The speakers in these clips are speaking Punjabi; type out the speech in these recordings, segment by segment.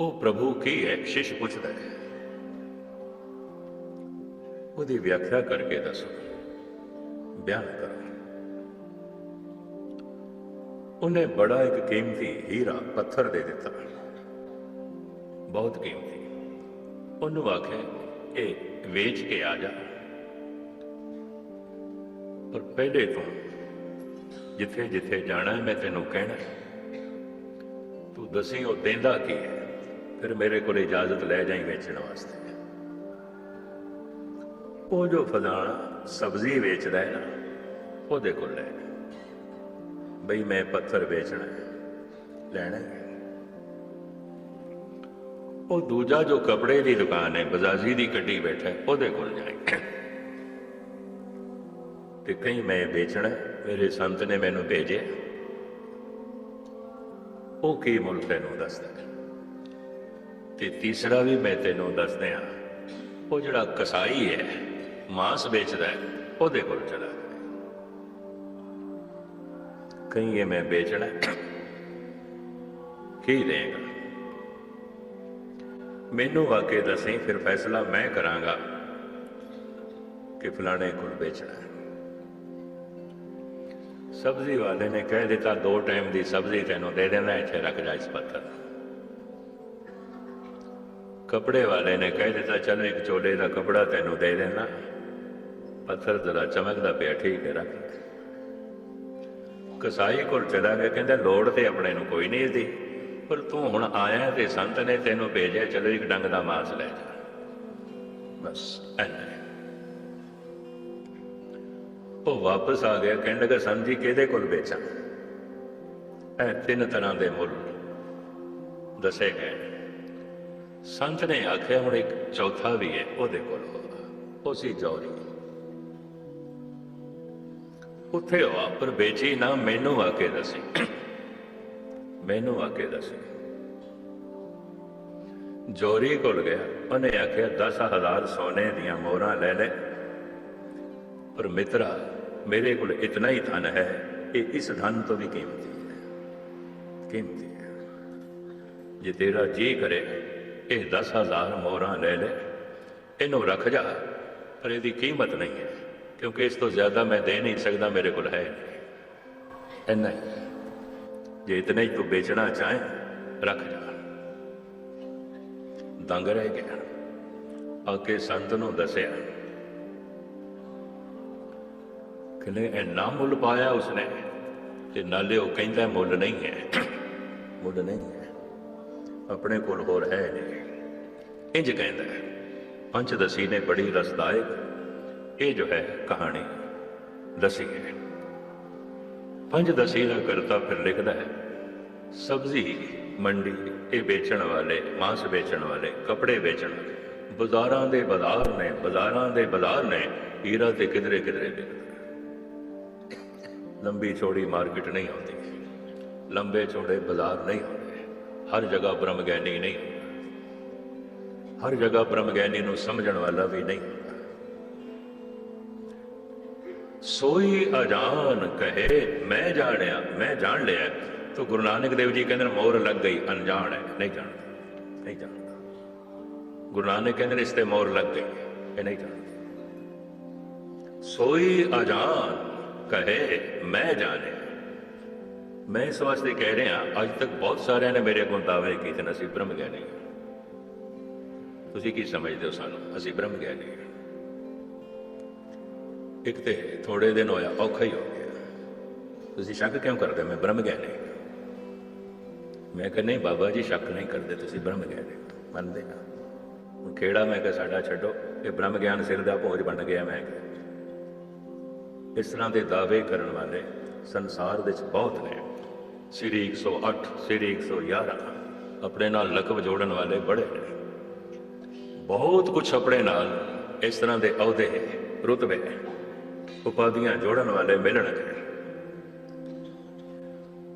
ਉਹ ਪ੍ਰਭੂ ਕੀ ਹੈ? ਸ਼ਿਸ਼ ਪੁੱਛਦਾ ਹੈ। ਉਹਦੀ ਵਿਆਖਿਆ ਕਰਕੇ ਦੱਸੋ। ਬਿਆਨ ਕਰੋ। ਉਹਨੇ ਬੜਾ ਇੱਕ ਕੀਮਤੀ ਹੀਰਾ ਪੱਥਰ ਦੇ ਦਿੱਤਾ। ਬਹੁਤ ਕੀਮਤੀ। ਉਹਨੂੰ ਆਖਿਆ ਇਹ ਵੇਚ ਕੇ ਆ ਜਾ। ਪਰ ਪਹਿਲੇ ਤੋਂ ਜਿੱਥੇ ਜਿੱਥੇ ਜਾਣਾ ਮੈਂ ਤੈਨੂੰ ਕਹਿਣਾ ਤੂੰ ਦੱਸੀ ਉਹ ਦੇਂਦਾ ਕੀ ਹੈ? ਫਿਰ ਮੇਰੇ ਕੋਲ ਇਜਾਜ਼ਤ ਲੈ ਜਾਈ ਵੇਚਣ ਵਾਸਤੇ। ਉਹ ਜੋ ਫਲਾਣਾ ਸਬਜ਼ੀ ਵੇਚਦਾ ਹੈ ਨਾ, ਉਹਦੇ ਕੋਲ ਲੈ ਬਈ ਮੈਂ ਪੱਥਰ ਵੇਚਣਾ ਲੈਣਾ ਉਹ ਦੂਜਾ ਜੋ ਕਪੜੇ ਦੀ ਦੁਕਾਨ ਹੈ, ਬਜ਼ਾਜ਼ੀ ਦੀ ਕੱਢੀ ਬੈਠਾ ਉਹਦੇ ਕੋਲ ਜਾਏ ਤੇ ਕਹੀਂ ਮੈਂ ਵੇਚਣਾ ਮੇਰੇ ਸੰਤ ਨੇ ਮੈਨੂੰ ਭੇਜਿਆ। ਉਹ ਕੀ ਮੁੱਲ ਤੈਨੂੰ ਦੱਸਦਾ ਤੇ ਤੀਸਰਾ ਵੀ ਮੈਂ ਤੈਨੂੰ ਦੱਸਦਾ ਹਾਂ। ਉਹ ਜਿਹੜਾ ਕਸਾਈ ਹੈ, ਮਾਸ ਵੇਚਦਾ ਹੈ, ਉਹਦੇ ਕੋਲ ਚਲਾ ਜਾ ਕਹੀਂ ਮੈਂ ਵੇਚਣਾ ਕੀ ਦੇਗਾ? ਮੈਨੂੰ ਵਾਕੇ ਦੱਸੀ, ਫਿਰ ਫੈਸਲਾ ਮੈਂ ਕਰਾਂਗਾ ਕਿ ਫਲਾਣੇ ਕੋਲ ਵੇਚਣਾ ਸਬਜ਼ੀ ਵਾਲੇ ਨੇ ਕਹਿ ਦਿੱਤਾ, ਦੋ ਟਾਈਮ ਦੀ ਸਬਜ਼ੀ ਤੈਨੂੰ ਦੇ ਦੇਣਾ, ਇੱਥੇ ਰੱਖ ਜਾ ਇਸ ਪੱਥਰ ਕਪੜੇ ਵਾਲੇ ਨੇ ਕਹਿ ਦਿੱਤਾ, ਚਲ ਇੱਕ ਚੋਲੇ ਦਾ ਕਪੜਾ ਤੈਨੂੰ ਦੇ ਦੇਣਾ। ਪੱਥਰ ਜ਼ਰਾ ਚਮਕਦਾ ਪਿਆ, ਠੀਕ ਹੈ, ਰੱਖ। ਕਸਾਈ ਕੋਲ ਚਲਾ ਗਿਆ ਕਹਿੰਦਾ ਲੋੜ ਤੇ ਆਪਣੇ ਨੂੰ ਕੋਈ ਨਹੀਂ ਦੀ। ਪਰ ਤੂੰ ਹੁਣ ਆਇਆ ਤੇ ਸੰਤ ਨੇ ਤੈਨੂੰ ਭੇਜਿਆ, ਚਲੋ ਇੱਕ ਡੰਗ ਦਾ ਮਾਸ ਲੈ ਜਾ। ਬਸ, ਐਨਾ ਉਹ ਵਾਪਸ ਆ ਗਿਆ, ਕਹਿਣ ਲੱਗਾ, ਸੰਤ ਜੀ, ਕਿਹਦੇ ਕੋਲ ਵੇਚਾਂ? ਇਹ ਤਿੰਨ ਤਰ੍ਹਾਂ ਦੇ ਮੁੱਲ ਦੱਸੇ ਗਏ ਨੇ। ਸੰਤ ਨੇ ਆਖਿਆ ਹੁਣ ਇੱਕ ਚੌਥਾ ਵੀ ਹੈ, ਉਹਦੇ ਕੋਲ। ਹੋਗਾ ਉਹ ਸੀ ਜੌਰੀ ਉੱਥੇ ਹੋਆ ਪਰ ਵੇਚੀ, ਨਾ ਮੈਨੂੰ ਆ ਕੇ ਦੱਸੀ। ਮੈਨੂੰ ਆ ਕੇ ਦੱਸੀ। ਜੋਰੀ ਕੋਲ ਗਿਆ, ਉਹਨੇ ਆਖਿਆ 10000 ਸੋਨੇ ਦੀਆਂ ਮੋਹਰਾਂ ਲੈ ਲੈ। ਪਰ ਮਿੱਤਰਾ, ਮੇਰੇ ਕੋਲ ਇਤਨਾ ਹੀ ਧਨ ਹੈ, ਇਹ ਇਸ ਧਨ ਤੋਂ ਵੀ ਕੀਮਤੀ ਹੈ। ਕੀਮਤੀ ਹੈ। ਜੇ ਤੇਰਾ ਜੀ ਕਰੇ ਇਹ 10000 ਮੋਹਰਾਂ ਲੈ ਲੈ। ਇਹਨੂੰ ਰੱਖ ਜਾ, ਪਰ ਇਹਦੀ ਕੀਮਤ ਨਹੀਂ ਹੈ, ਕਿਉਂਕਿ ਇਸ ਤੋਂ ਜ਼ਿਆਦਾ ਮੈਂ ਦੇ ਨਹੀਂ ਸਕਦਾ, ਮੇਰੇ ਕੋਲ ਹੈ ਨਹੀਂ। ਇੰਨਾ ਹੀ। ਜੇ ਇਤਨਾ ਹੀ ਤੂੰ ਵੇਚਣਾ ਚਾਹੇ, ਰੱਖ ਜਾ। ਦੰਗ ਰਹਿ ਗਿਆ। ਆ ਸੰਤ ਨੂੰ ਦੱਸਿਆ ਕਿਲੇ ਇੰਨਾ ਮੁੱਲ ਪਾਇਆ ਉਸਨੇ, ਤੇ ਨਾਲੇ ਉਹ ਕਹਿੰਦਾ ਮੁੱਲ ਨਹੀਂ ਹੈ। ਮੁੱਲ ਨਹੀਂ ਹੈ। ਆਪਣੇ ਕੋਲ ਹੋਰ ਹੈ ਨਹੀਂ। ਇੰਜ ਕਹਿੰਦਾ ਹੈ ਪੰਚਦਸੀ ਨੇ ਬੜੀ ਰਸਦਾਇਕ ਇਹ ਜੋ ਹੈ ਕਹਾਣੀ ਦੱਸੀ ਹੈ। ਪੰਚਦਸੀ ਦਾ ਕਰਤਾ ਫਿਰ ਲਿਖਦਾ ਹੈ, ਸਬਜ਼ੀ, ਮੰਡੀ, ਇਹ ਵੇਚਣ ਵਾਲੇ, ਮਾਸ ਵੇਚਣ ਵਾਲੇ, ਕੱਪੜੇ ਵੇਚਣ ਵਾਲੇ, ਬਾਜ਼ਾਰਾਂ ਦੇ ਬਾਜ਼ਾਰ ਨੇ, ਬਾਜ਼ਾਰਾਂ ਦੇ ਬਾਜ਼ਾਰ ਨੇ, ਹੀਰਾ ਤੇ ਕਿਧਰੇ ਕਿਧਰੇ ਵਿਕਦਾ ਲੰਬੀ ਚੌੜੀ ਮਾਰਕੀਟ ਨਹੀਂ ਹੁੰਦੀ ਲੰਬੇ ਚੌੜੇ ਬਾਜ਼ਾਰ ਨਹੀਂ ਹੁੰਦੇ ਹਰ ਜਗ੍ਹਾ ਬ੍ਰਹਮ ਗਿਆਨੀ ਨਹੀਂ। ਹਰ ਜਗ੍ਹਾ ਬ੍ਰਹਮ ਗਿਆਨੀ ਨੂੰ ਸਮਝਣ ਵਾਲਾ ਵੀ ਨਹੀਂ। ਸੋਈ ਅਜਾਨ ਕਹੇ, ਮੈਂ ਜਾਣਿਆ, ਮੈਂ ਜਾਣ ਲਿਆ। ਤਾਂ ਗੁਰੂ ਨਾਨਕ ਦੇਵ ਜੀ ਕਹਿੰਦੇ ਨੇ ਮੋਹਰ ਲੱਗ ਗਈ, ਅਣਜਾਣ ਹੈ, ਨਹੀਂ ਜਾਣਦਾ ਨਹੀਂ ਜਾਣਦਾ। ਗੁਰੂ ਨਾਨਕ ਕਹਿੰਦੇ ਨੇ, ਇਸ ਤੇ ਮੋਹਰ ਲੱਗ ਗਈ, ਇਹ ਨਹੀਂ ਜਾਣਦਾ। ਸੋਈ ਅਜਾਨ ਕਹੇ, ਮੈਂ ਜਾਣਿਆ ਮੈਂ ਇਸ ਵਾਸਤੇ ਕਹਿ ਰਿਹਾ, ਅੱਜ ਤੱਕ ਬਹੁਤ ਸਾਰਿਆਂ ਨੇ ਮੇਰੇ ਕੋਲ ਦਾਅਵੇ ਕੀਤੇ ਨੇ, ਅਸੀਂ ਬ੍ਰਹਮ ਗਿਆਨੀ ਤੁਸੀਂ ਕੀ ਸਮਝਦੇ ਹੋ ਸਾਨੂੰ? ਅਸੀਂ ਬ੍ਰਹਮ ਗਿਆਨੀ ਇੱਕ ਤੇ ਥੋੜੇ ਦਿਨ ਹੋਇਆ, ਔਖਾ ਹੀ ਹੋ ਗਿਆ। ਤੁਸੀਂ ਸ਼ੱਕ ਕਿਉਂ ਕਰਦੇ? ਮੈਂ ਬ੍ਰਹਮ ਗਿਆਨੀ ਮੈਂ ਕਹਿੰਦਾ ਨਹੀਂ ਬਾਬਾ ਜੀ, ਸ਼ੱਕ ਨਹੀਂ ਕਰਦੇ, ਤੁਸੀਂ ਬ੍ਰਹਮ ਗਿਆਨੀ ਮੰਨਦੇ ਆ। ਹੁਣ ਕਿਹੜਾ ਮੈਂ ਕਿ ਸਾਡਾ ਛੱਡੋ। ਇਹ ਬ੍ਰਹਮ ਗਿਆਨ ਸਿਰ ਦਾ ਭੋਜ ਬਣ ਗਿਆ ਮੈਂ ਕਿਹਾ। ਇਸ ਤਰ੍ਹਾਂ ਦੇ ਦਾਅਵੇ ਕਰਨ ਵਾਲੇ ਸੰਸਾਰ ਵਿੱਚ ਬਹੁਤ ਨੇ। ਸ੍ਰੀ 108 ਸ੍ਰੀ 111 ਆਪਣੇ ਨਾਲ ਲਕਬ ਜੋੜਨ ਵਾਲੇ ਬੜੇ ਬਹੁਤ ਕੁਝ ਆਪਣੇ ਨਾਲ ਇਸ ਤਰ੍ਹਾਂ ਦੇ ਅਹੁਦੇ, ਰੁਤਬੇ, ਉਪਾਧੀਆਂ ਜੋੜਨ ਵਾਲੇ ਮਿਲਣਗੇ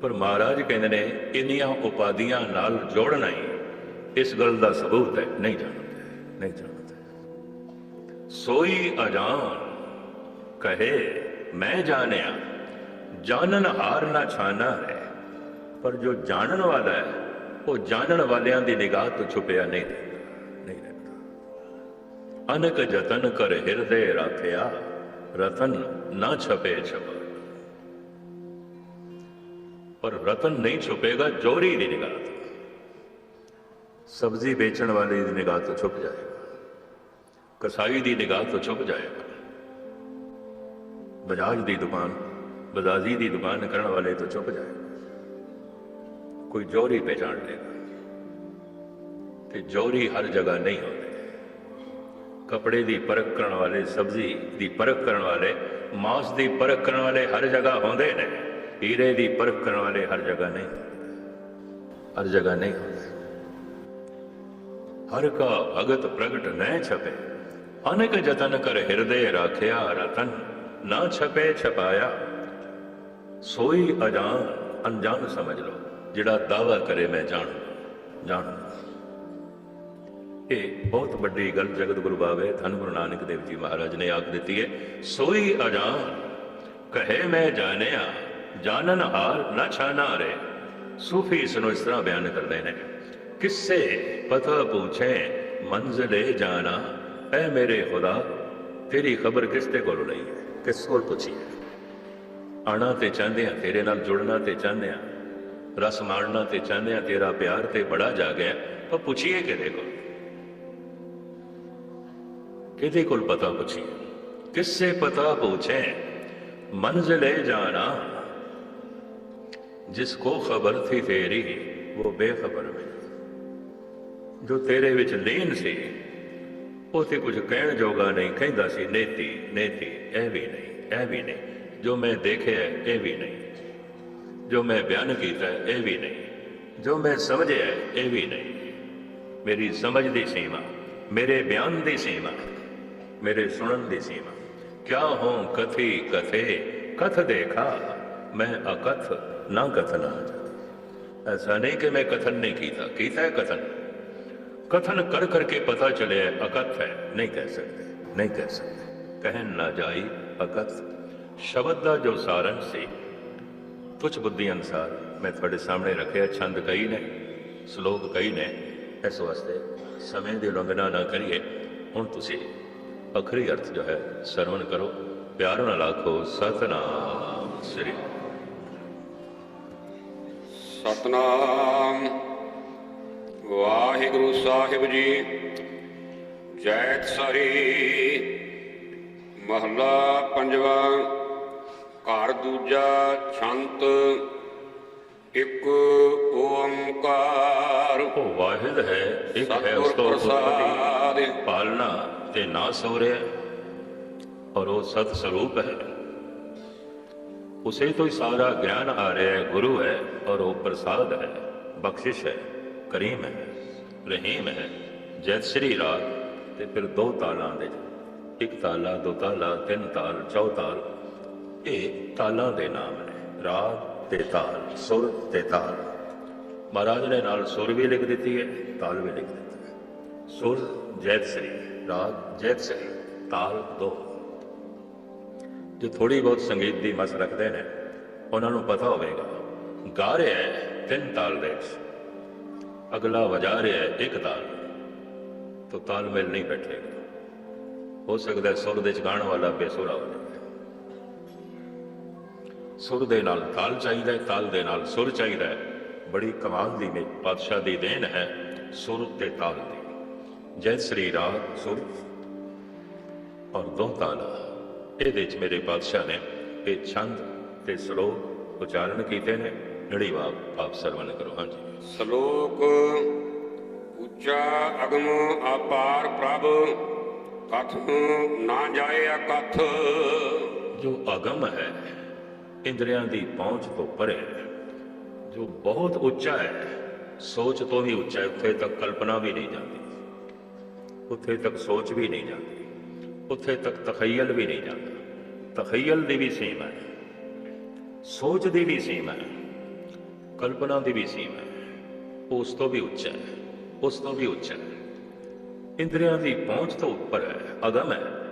ਪਰ ਮਹਾਰਾਜ ਕਹਿੰਦੇ ਨੇ, ਇੰਨੀਆਂ ਉਪਾਧੀਆਂ ਨਾਲ ਜੋੜਨਾ ਹੀ ਇਸ ਗੱਲ ਦਾ ਸਬੂਤ ਹੈ। ਨਹੀਂ ਜਾਣਦੇ ਨਹੀਂ ਜਾਣਦੇ। ਸੋਈ ਅਜਾਨ, ਕਹੇ, ਮੈਂ ਜਾਣਿਆ, ਜਾਣਨ ਹਾਰ ਨਾ ਛਾਨਾ ਹੈ। ਪਰ ਜੋ ਜਾਣਨ ਵਾਲਾ ਹੈ ਉਹ ਜਾਣਨ ਵਾਲਿਆਂ ਦੀ ਨਿਗਾਹ ਤੋਂ ਛੁਪਿਆ ਨਹੀਂ ਰਹਿੰਦਾ ਨਹੀਂ ਰਹਿੰਦਾ ਅਨਕ ਜਤਨ ਕਰ ਹਿਰਦੇ ਰਾਖਿਆ ਰਤਨ ਨਾ ਛਪੇ ਛਪਾ ਪਰ ਰਤਨ ਨਹੀਂ ਛੁਪੇਗਾ ਜੋਰੀ ਦੀ ਨਿਗਾਹ ਤੋਂ ਸਬਜ਼ੀ ਵੇਚਣ ਵਾਲੇ ਦੀ ਨਿਗਾਹ ਤੋਂ ਛੁਪ ਜਾਏਗਾ ਕਸਾਈ ਦੀ ਨਿਗਾਹ ਤੋਂ ਛੁਪ ਜਾਏਗਾ ਬਜਾਜ ਦੀ ਦੁਕਾਨ ਬਜ਼ਾਜੀ ਦੀ ਦੁਕਾਨ ਕਰਨ ਵਾਲੇ ਤੋਂ ਛੁਪ ਜਾਏਗਾ ਕੋਈ ਜੋਰੀ ਪਹਿਚਾਣ ਲੇਗਾ ਤੇ ਜੋਰੀ ਹਰ ਜਗ੍ਹਾ ਨਹੀਂ ਹੁੰਦੇ। ਕਪੜੇ ਦੀ ਪਰਖ ਕਰਨ ਵਾਲੇ, ਸਬਜ਼ੀ ਦੀ ਪਰਖ ਕਰਨ ਵਾਲੇ, ਮਾਸ ਦੀ ਪਰਖ ਕਰਨ ਵਾਲੇ ਹਰ ਜਗ੍ਹਾ ਹੁੰਦੇ ਨੇ। ਹੀਰੇ ਦੀ ਪਰਖ ਕਰਨ ਵਾਲੇ ਹਰ ਜਗ੍ਹਾ ਨਹੀਂ। ਹਰ ਜਗ੍ਹਾ ਨਹੀਂ ਹੁੰਦੇ। ਹਰ ਕਾ ਭਗਤ ਪ੍ਰਗਟ ਨੈ ਛਪੇ। ਅਨੇਕ ਜਤਨ ਕਰ ਹਿਰਦੇ ਰਾਖਿਆ ਰਤਨ, ਨਾ ਛਪੇ ਛਪਾਇਆ। ਸੋਈ ਅਜਾਨ ਅਣਜਾਣ ਸਮਝ ਲੋ ਜਿਹੜਾ ਦਾਵਾ ਕਰੇ ਮੈਂ ਜਾਣ ਜਾਣ। ਇਹ ਬਹੁਤ ਵੱਡੀ ਗੱਲ ਜਗਤ ਗੁਰੂ ਬਾਬੇ ਧੰਨ ਗੁਰੂ ਨਾਨਕ ਦੇਵ ਜੀ ਮਹਾਰਾਜ ਨੇ ਆਖ ਦਿੱਤੀ ਹੈ, ਸੋਈ ਅਜਾਨ, ਕਹੇ ਮੈਂ ਜਾਣਿਆ, ਜਾਣਨ ਹਾਰ ਨਾ ਛਾਨਾ ਰੇ ਸੂਫੀ ਇਸ ਨੂੰ ਇਸ ਤਰ੍ਹਾਂ ਬਿਆਨ ਕਰਦੇ ਨੇ, ਕਿਸੇ ਪਤਾ ਪੁੱਛੇ, ਮੰਜ਼ਲੇ ਜਾਣਾ, ਐ ਮੇਰੇ ਖੁਦਾ, ਤੇਰੀ ਖਬਰ ਕਿਸ ਤੇ ਕੋਲ ਲਈ ਹੈ? ਕਿਸ ਕੋਲ ਪੁੱਛੀ ਹੈ? ਆਣਾ ਤੇ ਚਾਹੁੰਦੇ ਆ ਤੇਰੇ ਨਾਲ ਜੁੜਨਾ ਤੇ ਚਾਹੁੰਦੇ ਆ ਰਸ ਮਾਣਨਾ ਤੇ ਚਾਹੁੰਦੇ ਆ ਤੇਰਾ ਪਿਆਰ ਤੇ ਬੜਾ ਜਾ ਗਿਆ ਪਰ ਪੁੱਛੀਏ ਕਿਹਦੇ ਕੋਲ ਕਿਹਦੇ ਕੋਲ ਪਤਾ ਪੁੱਛੀਏ ਕਿਸਸੇ ਪਤਾ ਪੁੱਛੇ ਮੰਜ਼ਲੇ ਜਾਣਾ जिसको खबर थी तेरी वो बेखबर में ਜੋ ਤੇਰੇ ਵਿੱਚ ਲੀਨ ਸੀ ਉਹ ਤੇ ਕੁਝ ਕਹਿਣ ਜੋਗਾ ਨਹੀਂ ਕਹਿੰਦਾ ਸੀ ਨੇਤੀ ਨੇਤੀ ਇਹ ਵੀ ਨਹੀਂ ਇਹ ਵੀ ਨਹੀਂ ਜੋ ਮੈਂ ਦੇਖਿਆ ਹੈ, ਇਹ ਵੀ ਨਹੀਂ ਜੋ ਮੈਂ ਬਿਆਨ ਕੀਤਾ ਹੈ, ਇਹ ਵੀ ਨਹੀਂ। ਜੋ ਮੈਂ ਸਮਝਿਆ ਹੈ, ਇਹ ਵੀ ਨਹੀਂ। ਮੇਰੀ ਸਮਝ ਦੀ ਸੀਮਾ ਮੇਰੇ ਬਿਆਨ ਦੀ ਸੀਮਾ ਮੇਰੇ ਸੁਣਨ ਦੀ ਸੀਮਾ। ਕਿਆ ਹੋਂ ਕਥੀ ਕਥੇ ਕਥ ਦੇਖਾ ਮੈਂ ਅਕਥ ਨਾ ਕਥਨਾ ਐਸਾ ਨਹੀਂ ਕਿ ਮੈਂ ਕਥਨ ਨਹੀਂ ਕੀਤਾ ਕੀਤਾ ਹੈ ਕਥਨ। ਕਥਨ ਕਰ ਕਰਕੇ ਪਤਾ ਚੱਲਿਆ ਅਕਥ ਹੈ ਨਹੀਂ ਕਹਿ ਸਕਦੇ ਨਹੀਂ ਕਹਿ ਸਕਦੇ। ਕਹਿਣ ਨਾ ਜਾਈ ਅਕਥ। ਸ਼ਬਦ ਦਾ ਜੋ ਸਾਰੰਸ਼ ਸੀ ਤੁਝ ਬੁੱਧੀ ਅਨਸਾਰ ਮੈਂ ਤੁਹਾਡੇ ਸਾਹਮਣੇ ਰੱਖਿਆ, ਛੰਦ ਕਈ ਨੇ, ਸ਼ਲੋਕ ਕਈ ਨੇ। ਇਸ ਵਾਸਤੇ ਸਮੇਂ ਦੀ ਉਲੰਘਣਾ ਨਾ ਕਰੀਏ। ਹੁਣ ਤੁਸੀਂ ਅਖਰੀ ਅਰਥ ਜੋ ਹੈ, ਸਰਵਣ ਕਰੋ। ਪਿਆਰ ਨਾਲ ਆਖੋ, ਸਤਨਾਮ, ਸ੍ਰੀ ਸਤਨਾਮ। ਵਾਹਿਗੁਰੂ ਸਾਹਿਬ ਜੀ, ਜੈਤ ਸਰੀ, ਮਹਲਾ ਪੰਜਵਾ। ਘਰ ਦੂਜਾ ਛੰਤ ਇੱਕ ਓੰਕਾਰ। ਉਹ ਵਾਹਿਦ ਹੈ ਇੱਕ ਹੈ ਉਸ ਤੋਂ ਪ੍ਰਸਾਦ। ਪਾਲਣਾ ਤੇ ਨਾ ਸੋ ਰਿਹਾ ਔਰ ਉਹ ਸਤ ਸਰੂਪ ਹੈ। ਉਸੇ ਤੋਂ ਹੀ ਸਾਰਾ ਗਿਆਨ ਆ ਰਿਹਾ ਹੈ ਗੁਰੂ ਹੈ ਔਰ ਉਹ ਪ੍ਰਸਾਦ ਹੈ ਬਖਸ਼ਿਸ਼ ਹੈ ਕਰੀਮ ਹੈ ਰਹੀਮ ਹੈ ਜੈਤ ਸ੍ਰੀ ਰਾਗ ਤੇ ਫਿਰ ਦੋ ਤਾਲਾਂ ਦੇ ਇੱਕ ਤਾਲਾ ਦੋ ਤਾਲਾ ਤਿੰਨ ਤਾਲ ਚੌਤਾਲ ਇਹ ਤਾਲਾਂ ਦੇ ਨਾਮ ਨੇ, ਰਾਗ ਤੇ ਤਾਲ, ਸੁਰ ਤੇ ਤਾਲ। ਮਹਾਰਾਜ ਨੇ ਨਾਲ ਸੁਰ ਵੀ ਲਿਖ ਦਿੱਤੀ ਹੈ, ਤਾਲ ਵੀ ਲਿਖ ਦਿੱਤੀ ਹੈ। ਸੁਰ ਜੈਤ ਸ੍ਰੀ, ਰਾਗ ਜੈਤ ਸ੍ਰੀ, ਤਾਲ ਦੋ। ਜੋ ਥੋੜੀ ਬਹੁਤ ਸੰਗੀਤ ਦੀ ਮਸ ਰੱਖਦੇ ਨੇ, ਉਹਨਾਂ ਨੂੰ ਪਤਾ ਹੋਵੇਗਾ, ਗਾ ਰਿਹਾ ਹੈ ਤਿੰਨ ਤਾਲ ਦੇ ਵਿੱਚ। ਅਗਲਾ ਵਜਾ ਰਿਹਾ ਹੈ ਇੱਕ ਤਾਲ। ਤਾਂ ਤਾਲਮੇਲ ਨਹੀਂ ਬੈਠੇਗਾ। ਹੋ ਸਕਦਾ ਸੁਰ ਦੇ ਚ ਗਾਣ ਵਾਲਾ ਬੇਸੁਰਾ ਹੋ ਸੁਰ ਦੇ ਨਾਲ ਤਾਲ ਚਾਹੀਦਾ ਹੈ ਤਾਲ ਦੇ ਨਾਲ ਸੁਰ ਚਾਹੀਦਾ ਹੈ। ਬੜੀ ਕਮਾਲ ਦੀ ਮੇ ਪਾਤਸ਼ਾਹ ਦੀ ਦੇਣ ਹੈ ਸੁਰ ਤੇ ਤਾਲ ਦੀ। ਜੈ ਸ੍ਰੀ ਰਾਗ ਸੁਰ। ਔਰ ਦੋ ਤਾਲਾ। ਇਹਦੇ ਚ ਮੇਰੇ ਪਾਤਸ਼ਾਹ ਨੇ ਇਹ ਛੰਦ ਤੇ ਸ਼ਲੋਕ ਉਚਾਰਨ ਕੀਤੇ ਨੇ। ਲੜੀ ਆਪ ਆਪ ਸਰਵਨ ਕਰੋ। ਹਾਂਜੀ। ਸ਼ਲੋਕ ਉੱਚਾ ਅਗਮ ਅਪਾਰ ਪ੍ਰਭ ਕਥ ਨਾ ਜਾਏ ਅਕਥ। ਜੋ ਅਗਮ ਹੈ ਇੰਦਰੀਆਂ ਦੀ ਪਹੁੰਚ ਤੋਂ ਪਰੇ। ਜੋ ਬਹੁਤ ਉੱਚਾ ਹੈ, ਸੋਚ ਤੋਂ ਵੀ ਉੱਚਾ ਹੈ, ਉੱਥੇ ਤੱਕ ਕਲਪਨਾ ਵੀ ਨਹੀਂ ਜਾਂਦੀ। ਉੱਥੇ ਤੱਕ ਸੋਚ ਵੀ ਨਹੀਂ ਜਾਂਦੀ। ਉੱਥੇ ਤੱਕ ਤਖਯਲ ਵੀ ਨਹੀਂ ਜਾਂਦਾ। ਤਖਯਲ ਦੀ ਵੀ ਸੀਮਾ ਹੈ। ਸੋਚ ਦੀ ਵੀ ਸੀਮਾ ਹੈ। ਕਲਪਨਾ ਦੀ ਵੀ ਸੀਮਾ ਹੈ। ਉਸ ਤੋਂ ਵੀ ਉੱਚਾ ਹੈ। ਉਸ ਤੋਂ ਵੀ ਉੱਚਾ ਹੈ। ਇੰਦਰੀਆਂ ਦੀ ਪਹੁੰਚ ਤੋਂ ਉੱਪਰ ਹੈ। ਅਗਮ ਹੈ।